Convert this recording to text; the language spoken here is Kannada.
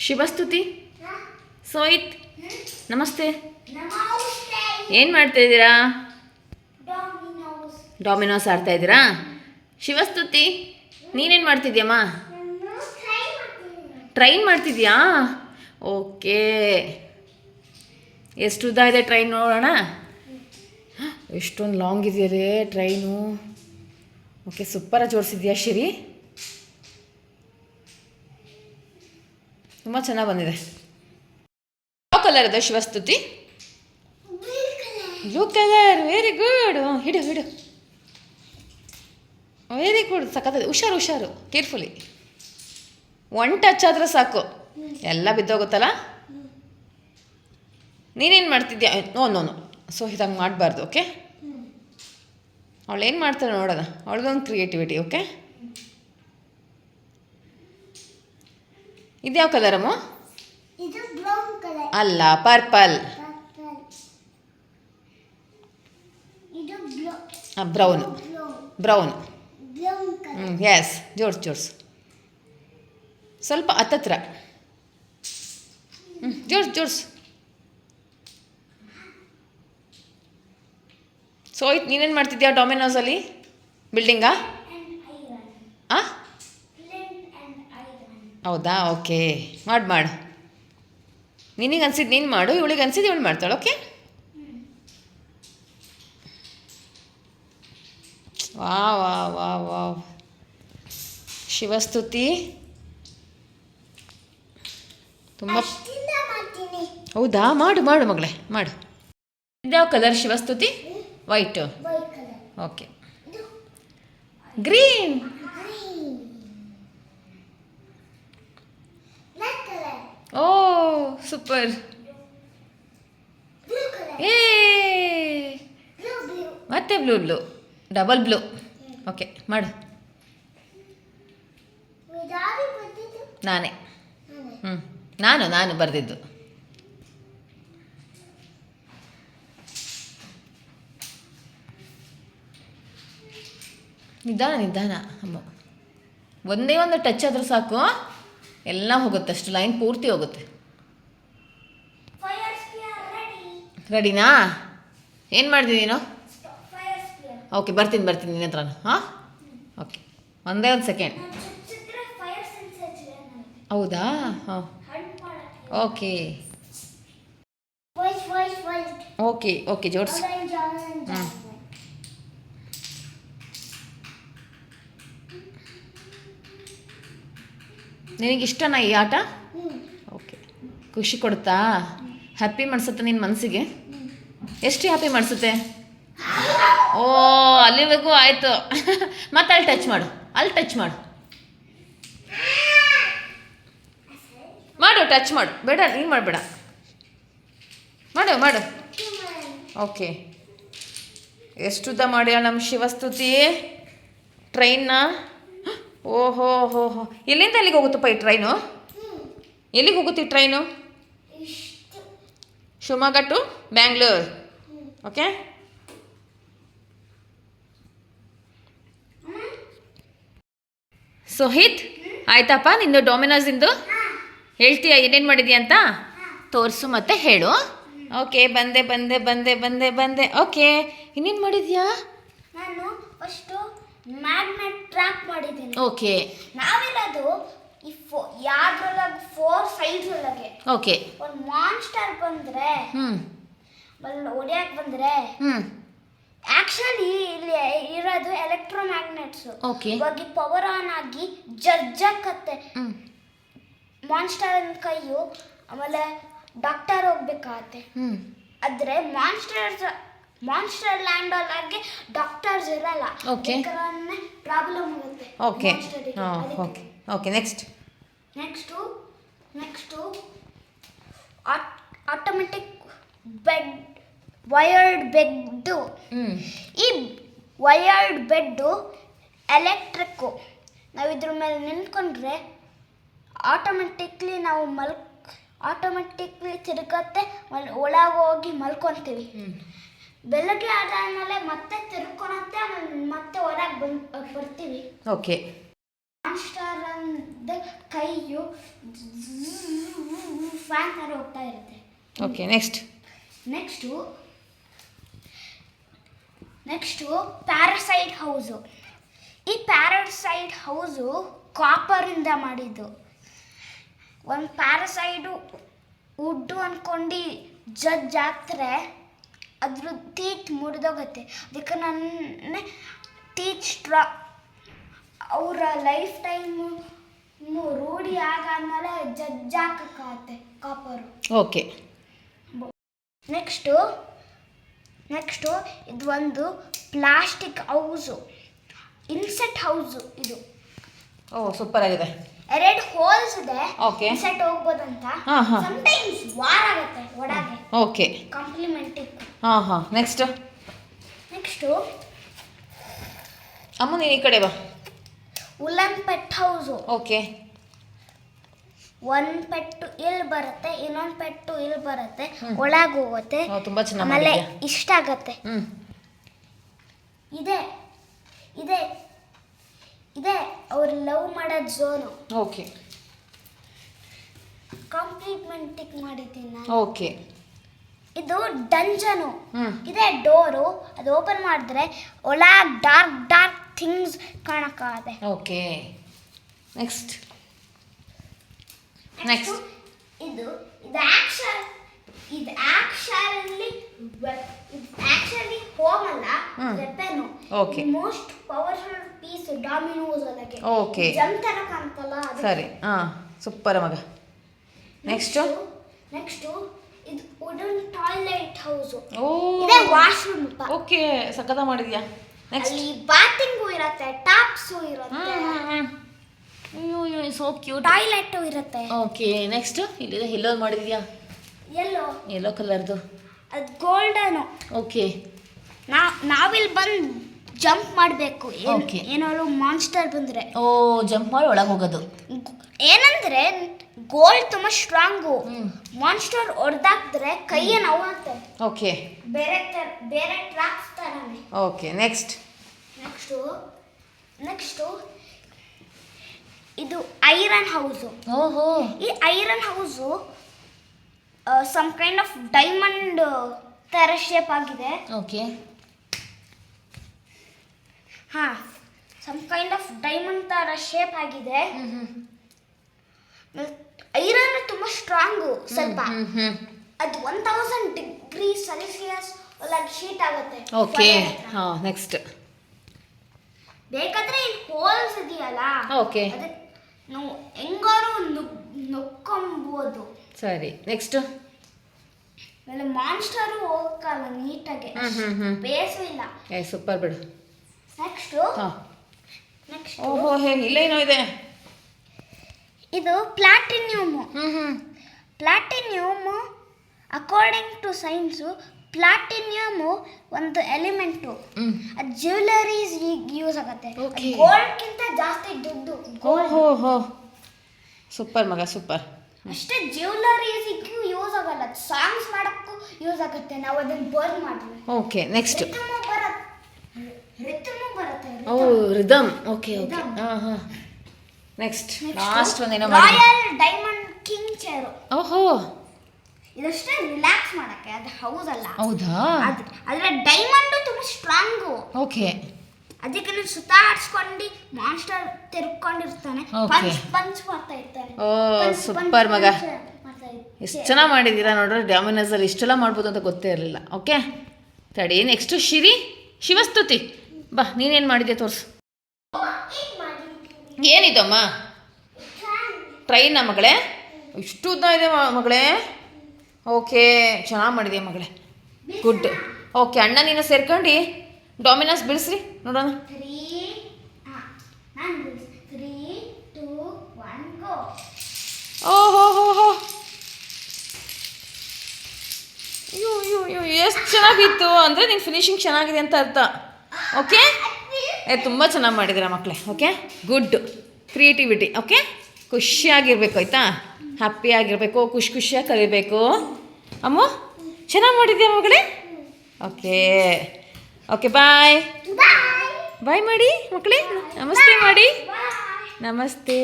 ಶಿವಸ್ತುತಿ. ಸೋಯಿತ್ ನಮಸ್ತೆ. ಏನು ಮಾಡ್ತಾ ಇದ್ದೀರಾ? ಡಾಮಿನೋಸ್. ಆಡ್ತಾ ಇದ್ದೀರಾ? ಶಿವಸ್ತುತಿ ನೀನೇನು ಮಾಡ್ತಿದ್ಯಮ್ಮ? ಟ್ರೈನ್ ಮಾಡ್ತಿದ್ಯಾ? ಓಕೆ. ಎಷ್ಟು ಉದ್ದ ಇದೆ ಟ್ರೈನ್ ನೋಡೋಣ? ಎಷ್ಟೊಂದು ಲಾಂಗ್ ಇದೆಯಲ್ಲೇ ಟ್ರೈನು. ಓಕೆ ಸೂಪರಾಗಿ ಜೋಡಿಸಿದ್ಯಾ ಶಿರಿ? ತುಂಬ ಚೆನ್ನಾಗಿ ಬಂದಿದೆ. ಯಾವ ಕಲರ್ ಇದೆ Shivastuti? Blue colour very good ಹಿಡು ಹಿಡು ವೆರಿ ಗುಡ್ ಸಖತ್ತದೆ ಹುಷಾರು ಹುಷಾರು. ಕೇರ್ಫುಲಿ ಒನ್ ಟಚ್ ಆದ್ರೆ ಸಾಕು. ಎಲ್ಲ ಬಿದ್ದೋಗುತ್ತಲ್ಲ? ನೀನೇನು ಮಾಡ್ತಿದ್ಯಾ? ನೋ ನೋ ನೋ ಸೊ ಇದಂಗೆ ಮಾಡಬಾರ್ದು ಓಕೆ ಅವಳು ಏನು ಮಾಡ್ತಾಳೆ ನೋಡೋಣ. ಅವಳದೊಂದು ಕ್ರಿಯೇಟಿವಿಟಿ ಓಕೆ ಇದ್ಯಾವ ಕಲರಮ್ಮ ಇದು ಬ್ರೌನ್ ಕಲರ್. ಅಲ್ಲ ಪರ್ಪಲ್. ಬ್ರೌನ್. ಬ್ರೌನ್. ಎಸ್ ಜೋಡ್ಸು ಜೋಡ್ಸು ಸ್ವಲ್ಪ ಹತ್ತತ್ರ. ಹ್ಞೂ ಜೋಡ್ಸು ಜೋಡ್ಸು ಸೊ ನೀನೇನು ಮಾಡ್ತಿದ್ಯಾ ಡೊಮಿನೋಸಲ್ಲಿ? ಬಿಲ್ಡಿಂಗಾ? ಹೌದಾ? ಓಕೆ. ಮಾಡು ಮಾಡು. ನಿನಗೆ ಅನ್ಸಿದ್ದು ನೀನು ಮಾಡು ಇವಳಿಗೆ ಅನ್ಸಿದ್ದು ಇವಳು ಮಾಡ್ತಾಳೆ ಓಕೆ? ವಾ ವಾ ವಾ ವಾ ಶಿವಸ್ತುತಿ. ತುಂಬ ಹೌದಾ? ಮಾಡು ಮಾಡು ಮಗಳೇ ಮಾಡು. ಇದ್ಯಾವ colour ಶಿವಸ್ತುತಿ? White okay. Green green black colour ಓ ಸೂಪರ್ ಏ ಮತ್ತೆ blue blue double blue okay ಮಾಡು. ನಾನೇ. ಹ್ಞೂ ನಾನು ನಾನು ಬರೆದಿದ್ದು. ನಿಧಾನ ನಿಧಾನ ಅಮ್ಮ. ಒಂದೇ ಒಂದು ಟಚ್ ಆದರೂ ಸಾಕು ಎಲ್ಲ ಹೋಗುತ್ತೆ ಅಷ್ಟು ಲೈನ್ ಪೂರ್ತಿ ಹೋಗುತ್ತೆ. ರೆಡಿನಾ ಏನು ಮಾಡ್ತೀನಿ ನೀನು? ಫೈರ್ ಸ್ಪಿಯರ್ ಓಕೆ ಬರ್ತೀನಿ ಬರ್ತೀನಿ ನಿನ್ನ ಹತ್ರ ಹಾಂ? ಓಕೆ ಒಂದೇ ಒಂದು ಸೆಕೆಂಡ್ ಹೌದಾ? ಹಾಂ. ಓಕೆ ಓಕೆ ಓಕೆ ಜೋಡ್ಸ್. ಆರೆಂಜ್ ಆರೆಂಜ್ ಹ್ಮ್. ನಿನಗೆ ಇಷ್ಟನಾ ಈ ಆಟ? ಓಕೆ ಖುಷಿ ಕೊಡುತ್ತಾ? ಹ್ಯಾಪಿ ಮಾಡಿಸುತ್ತೆ ನಿನ್ನ ಮನಸ್ಸಿಗೆ ಎಷ್ಟು ಹ್ಯಾಪಿ ಮಾಡಿಸುತ್ತೆ ಓ ಅಲ್ಲಿವರೆಗೂ ಆಯಿತು. ಮತ್ತೆ ಅಲ್ಲಿ ಟಚ್ ಮಾಡು. ಅಲ್ಲಿ ಟಚ್ ಮಾಡು. ಮಾಡು ಟಚ್ ಮಾಡು. ಬೇಡ ನೀನು ಮಾಡಬೇಡ. ಮಾಡು ಮಾಡು. ಓಕೆ ಎಷ್ಟು ಉದ್ದ ಮಾಡ್ಯಾಳ ನಮ್ಮ ಶಿವಸ್ತುತಿ? ಟ್ರೈನ್ನ ಓಹೋ, ಹೋ ಹೋ. ಎಲ್ಲಿಂದ ಎಲ್ಲಿಗೆ ಹೋಗುತ್ತಪ್ಪ ಈ ಟ್ರೈನು ಎಲ್ಲಿಗೆ ಹೋಗುತ್ತೆ ಈ train Shivamogga to Bangalore okay Sohit ಆಯ್ತಪ್ಪ ನಿಂದು ಡೊಮಿನೋಸಿಂದು ಹೇಳ್ತೀಯಾ, ಏನೇನು ಮಾಡಿದ್ಯಾ ಅಂತ? ತೋರಿಸು ಮತ್ತೆ ಹೇಳು. ಓಕೆ ಬಂದೆ ಬಂದೆ ಬಂದೆ ಬಂದೆ ಬಂದೆ. ಓಕೆ ಇನ್ನೇನು ಮಾಡಿದ್ಯಾ? ನಾನು ಫಸ್ಟು ಮ್ಯಾಗ್ನೆಟ್ ಟ್ರ್ಯಾಪ್ ಮಾಡಿದ್ದೀನಿ. ಓಕೆ ನಾವಿರೋದು ಈ ಫೋ ಯಾವ್ದ್ರೊಳಗೆ ಫೋರ್ ಸೈಡ್ಸ್ ಒಳಗೆ ಓಕೆ ಒಂದು ಮಾನ್ಸ್ಟರ್ ಬಂದ್ರೆ ಹ್ಮ್. ಅಲ್ಲಿ ಹೊಡಿಯಕ್ಕೆ ಬಂದ್ರೆ ಹ್ಮ್. ಆಕ್ಚುಲಿ ಇಲ್ಲಿ ಇರೋದು ಎಲೆಕ್ಟ್ರೋ ಮ್ಯಾಗ್ನೆಟ್ಸ್ ಓಕೆ ಇವಾಗ ಪವರ್ ಆನ್ ಆಗಿ ಜಜ್ಜಕ್ಕತ್ತೆ ಹ್ಮ್. ಮಾನ್ಸ್ಟರ್ ಕೈಯು ಆಮೇಲೆ ಡಾಕ್ಟರ್ ಹೋಗ್ಬೇಕಾಗತ್ತೆ. ಹ್ಮ್. ಆದ್ರೆ ಮಾನ್ಸ್ಟರ್ಸ್ ಮಾನ್ಸ್ಟರ್ ಲ್ಯಾಂಡ್ ಒಳಗೆ ಡಾಕ್ಟರ್ಸ್ ಇರಲ್ಲ. ಓಕೆ ಪ್ರಾಬ್ಲಮ್ ಆಗುತ್ತೆ. Okay okay okay next next next automatic bed wired bed ಈ ವಯರ್ಡ್ ಬೆಡ್ಡು ಎಲೆಕ್ಟ್ರಿಕ್ಕು ನಾವು ಇದ್ರ ಮೇಲೆ ನಿಂತ್ಕೊಂಡ್ರೆ ಆಟೋಮೆಟಿಕ್ಲಿ ನಾವು ಮಲ್ ಆಟೋಮೆಟಿಕ್ಲಿ ತಿರುಗತ್ತೆ ಒಳಗೆ ಹೋಗಿ ಮಲ್ಕೊತೀವಿ. ಬೆಳಗ್ಗೆ ಆದಾದ್ಮೇಲೆ ಮತ್ತೆ ತಿರ್ಕೊಳತ್ತೆ ಆಮೇಲೆ ಮತ್ತೆ ಹೊರಗೆ ಬಂದ್ ಬರ್ತೀವಿ. ಓಕೆ. ಮಾನ್ಸ್ಟರ್ ಅಂದ ಕೈಯು ಫ್ಯಾನ್ ಥರ ಹೋಗ್ತಾ ಇರುತ್ತೆ. Okay next next next parasite house ಈ ಪ್ಯಾರಸೈಡ್ ಹೌಸು ಕಾಪರಿಂದ ಮಾಡಿದ್ದು. ಒಂದು ಪ್ಯಾರಸೈಡು ಉಡ್ಡು ಅಂದ್ಕೊಂಡು ಜಜ್ ಹಾಕ್ತಾರೆ ಅದ್ರ ಟೀತ್ ಮುರಿದೋಗತ್ತೆ. ಅದಕ್ಕೆ ನನ್ನ ಟೀತ್ ಸ್ಟ್ರಾ ಅವರ ಲೈಫ್ ಟೈಮು ರೂಢಿ ಆಗಾದ್ಮೇಲೆ ಜಜ್ಜ್ ಹಾಕಕ್ಕಾಗತ್ತೆ ಕಾಪರು. ಓಕೆ ನೆಕ್ಸ್ಟು ನೆಕ್ಸ್ಟು ಇದು ಒಂದು ಪ್ಲಾಸ್ಟಿಕ್ ಹೌಸು ಇನ್ಸೆಟ್ ಹೌಸು ಇದು. ಓ ಸೂಪರ್ ಆಗಿದೆ. ಎರಡು ಹೋಲ್ಸ್ ಇದೆ. ಓಕೆ ಸೆಟ್ ಹೋಗ್ಬೋದಂತ. ಹಾಂ ಸಮ್ ಟೈಮ್ಸ್ ವಾರ ಆಗುತ್ತೆ ಒಳಗೆ. ಓಕೆ ಕಾಂಪ್ಲಿಮೆಂಟಿ ಹಾಂ ಹಾಂ. ನೆಕ್ಸ್ಟ್ ನೆಕ್ಸ್ಟ್ ಅಮ್ಮ ನೀನು ಈ ಕಡೆ ಬಾ. ಉಲನ್ ಪೆಟ್ ಹೌಸು ಓಕೆ ಒಂದ್ ಪೆಟ್ಟು ಇಲ್ಲಿ ಬರುತ್ತೆ ಇನ್ನೊಂದು ಪೆಟ್ಟು ಇಲ್ಲಿ ಬರುತ್ತೆ. ಒಳಗೆ ಹೋಗುತ್ತೆ. ತುಂಬ ಚೆನ್ನಾಗಿ ಆಮೇಲೆ ಇಷ್ಟ ಆಗತ್ತೆ. ಇದೆ. ಇದೆ. ಇದೆ ಅವ್ರು ಲವ್ ಮಾಡೋ ಝೋನು ಓಕೆ ಕಾಂಪ್ಲಿಮೆಂಟಿಕ್ ಮಾಡಿದ್ದೀನಿ ನಾನು. ಓಕೆ ಇದು ಡಂಜನು ಇದೆ ಡೋರು ಅದು ಓಪನ್ ಮಾಡಿದ್ರೆ ಒಳ ಡಾರ್ಕ್ ಡಾರ್ಕ್ ಥಿಂಗ್ಸ್ ಕಾಣಕ್ಕಾಗತ್ತೆ ಓಕೆ ನೆಕ್ಸ್ಟ್ ನೆಕ್ಸ್ಟ್ ಇದು ಇದು ಆಕ್ಷನ್ ಇದು ಆಕ್ಷನ್ಲಿ ಇದು ಆಕ್ಚುಲಿ ಹೋಮ್ ಅಲ್ಲ ಹ್ಮ್. Okay Okay. Most powerful Domino's Okay. ಜಮ್ ಕಾಣ್ತಲ್ಲ ಸರಿ. ಹಾಂ ಸೂಪರ್ ಮಗ. ನೆಕ್ಸ್ಟು ನೆಕ್ಸ್ಟು ಇದು ವುಡನ್ ಟಾಯ್ಲೆಟ್ ಹೌಸು ಓ. ಇದೆ ವಾಶ್ರೂಮ್ ಓಕೆ ಸಕತ ಮಾಡಿದ್ಯಾ? ನೆಕ್ಸ್ಟ್ ಅಲ್ಲಿ ಬಾತಿಂಗು ಇರುತ್ತೆ ಟಾಪ್ಸು ಇರುತ್ತೆ. ಅಯ್ಯೋ ಅಯ್ಯೋ ಸೋ ಕ್ಯೂಟ್ ಟಾಯ್ಲೆಟ್ ಇರುತ್ತೆ. ಓಕೆ ನೆಕ್ಸ್ಟ್ ಇಲ್ಲಿ ಎಲ್ಲೋ ಮಾಡಿದ್ಯಾ? ಎಲ್ಲೋ ಎಲ್ಲೋ ಕಲರ್ದು ಅದು ಗೋಲ್ಡನ್ ಓಕೆ ನಾ ನಾವಿಲ್ಲಿ ಬಂದು ಜಂಪ್ ಮಾಡಬೇಕು. Okay. ಏನಾದ್ರು ಮಾನ್ಸ್ಟರ್ ಬಂದ್ರೆ. ಓ ಜಂಪ್ ಮಾಡಿ ಒಳಗೆ ಹೋಗೋದು. ಏನಂದ್ರೆ ಗೋಲ್ಡ್ ತುಂಬಾ ಸ್ಟ್ರಾಂಗು ಮಾನ್ಸ್ಟರ್ ಹೊಡೆದಾಕ್ದ್ರೆ ಕೈಯ ನೋವಾಗುತ್ತೆ. ಓಕೆ ಬೇರೆ ತರ ಬೇರೆ tracks okay next next next ಇದು ಐರನ್ ಹೌಸು ಓಹೋ. ಈ iron house some kind of diamond ತರ ಶೇಪ್ ಆಗಿದೆ. ಓಕೆ ಹಾಂ. ಸಮ್ ಕೈಂಡ್ ಆಫ್ ಡೈಮಂಡ್ ಥರ ಶೇಪ್ ಆಗಿದೆ. ಐರನ್ ತುಂಬ ಸ್ಟ್ರಾಂಗು ಸ್ವಲ್ಪ. ಅದು ಒನ್ ತೌಸಂಡ್ ಡಿಗ್ರಿ ಸೆಲ್ಸಿಯಸ್ ಒಳಗೆ ಶೀಟ್ ಆಗುತ್ತೆ. ಓಕೆ ಹಾ ನೆಕ್ಸ್ಟ್ ಬೇಕಾದ್ರೆ ಇಲ್ಲಿ ಹೋಲ್ಸ್ ಇದೆಯಲ್ಲ? ಓಕೆ ನಾವು ಹೆಂಗಾರು ನುಗ್ ನೊಕ್ಕೊಂಬೋದು ಸರಿ ನೆಕ್ಸ್ಟ್ ಆಮೇಲೆ ಮಾನ್ಸ್ಟರು ಹೋಗಕ್ಕಲ್ಲ ನೀಟಾಗಿ. ಬೇಸು ಇಲ್ಲ. ಏ ಸೂಪರ್ ಬಿಡು. ಹಾಂ. ನೆಕ್ಸ್ಟ್ ಓಹೋ ಹೇ ಇಲ್ಲೇನೋ ಇದೆ. ಇದು platinum platinum according to science platinum ಒಂದು ಎಲಿಮೆಂಟು ಅದು ಜ್ಯುವೆಲರೀಸ್ ಈಗ ಯೂಸ್ ಆಗುತ್ತೆ. ಗೋಲ್ಡ್ಗಿಂತ ಜಾಸ್ತಿ ದುಡ್ಡು. ಓಹೋ ಹೋ. ಸೂಪರ್ ಮಗ ಸೂಪರ್ ಅಷ್ಟೇ ಜ್ಯುವೆಲರೀಸಿಗೂ ಯೂಸ್ ಆಗಲ್ಲ. ಸಾಂಗ್ಸ್ ಮಾಡೋಕ್ಕೂ ಯೂಸ್ ಆಗುತ್ತೆ. ನಾವು ಅದನ್ನ ಬರ್ನ್ ಮಾಡ್ತೀವಿ ಓಕೆ ನೆಕ್ಸ್ಟ್ ಬರುತ್ತೆ. ಓ ರಿದಮ್. Okay okay. ಹಾಂ ಹಾಂ ನೆಕ್ಸ್ಟ್ ಲಾಸ್ಟ್ ಒಂದೇನೋ ರಾಯಲ್ ಡೈಮಂಡ್ ಕಿಂಗ್ ಚೇರು ಓಹೋ. ಇದಷ್ಟೇ ರಿಲ್ಯಾಕ್ಸ್ ಮಾಡಕ್ಕೆ ಅದು ಹೌಸ್ ಅಲ್ಲ ಹೌದಾ ಅದರ ಡೈಮಂಡ್ ತುಂಬಾ ಸ್ಟ್ರಾಂಗು ಓಕೆ ಅದಕ್ಕೆ ನೀವು ಸುತ್ತಾಡ್ಸ್ಕೊಂಡು ಮಾನ್ಸ್ಟರ್ ತಿರ್ಕೊಂಡಿರ್ತಾನೆ. ಪಂಚ್ ಪಂಚ್ ಮಾಡ್ತಾ ಇರ್ತಾನೆ ಓ ಸೂಪರ್ ಮಗ. ಎಷ್ಟು ಚೆನ್ನಾಗಿ ಮಾಡಿದ್ದೀರಾ ನೋಡ್ರಿ. ಡ್ಯಾಮಿನಸಲ್ಲಿ ಇಷ್ಟೆಲ್ಲ ಮಾಡ್ಬೋದು ಅಂತ ಗೊತ್ತೇ ಇರಲಿಲ್ಲ. ಓಕೆ ತಡಿ ನೆಕ್ಸ್ಟು ಶಿರಿ. ಶಿವಸ್ತುತಿ. ಬಾ, ನೀನೇನು ಮಾಡಿದೆ ತೋರಿಸು? ಏನಿದಮ್ಮ? ಟ್ರೈನ ಮಗಳೇ? ಇಷ್ಟು ಉದ್ದ ಇದೆ ಮಗಳೇ? ಓಕೆ, ಚೆನ್ನಾಗಿ ಮಾಡಿದೆ ಮಗಳೇ. ಗುಡ್. ಓಕೆ, ಅಣ್ಣ ನೀನು ಸೇರ್ಕೊಂಡು. ಡಾಮಿನೋಸ್ ಬಿಡಿಸ್ರಿ, ನೋಡೋಣ. ಓಹೋ ಹೋ ಹೋ ಅಯ್ಯೋ ಅಯ್ಯೋ ಅಯ್ಯೋ, ಎಷ್ಟು ಚೆನ್ನಾಗಿತ್ತು. ಅಂದರೆ ನಿನ್ನ ಫಿನಿಶಿಂಗ್ ಚೆನ್ನಾಗಿದೆ ಅಂತ ಅರ್ಥ. ಓಕೆ ಏ ತುಂಬ ಚೆನ್ನಾಗಿ ಮಾಡಿದ್ದೀರಾ ಮಕ್ಕಳೇ ಓಕೆ ಗುಡ್ ಕ್ರಿಯೇಟಿವಿಟಿ ಓಕೆ ಖುಷಿಯಾಗಿರ್ಬೇಕು ಆಯಿತಾ? ಹ್ಯಾಪಿಯಾಗಿರಬೇಕು ಖುಷಿ ಖುಷಿಯಾಗಿ ಕಲಿಬೇಕು. ಅಮ್ಮ ಚೆನ್ನಾಗಿ ಮಾಡಿದ್ಯಾ ಮಗಳೇ? ಓಕೆ ಓಕೆ ಬಾಯ್ ಬಾಯ್ ಮಾಡಿ ಮಕ್ಕಳೇ ನಮಸ್ತೆ ಮಾಡಿ. ನಮಸ್ತೆ.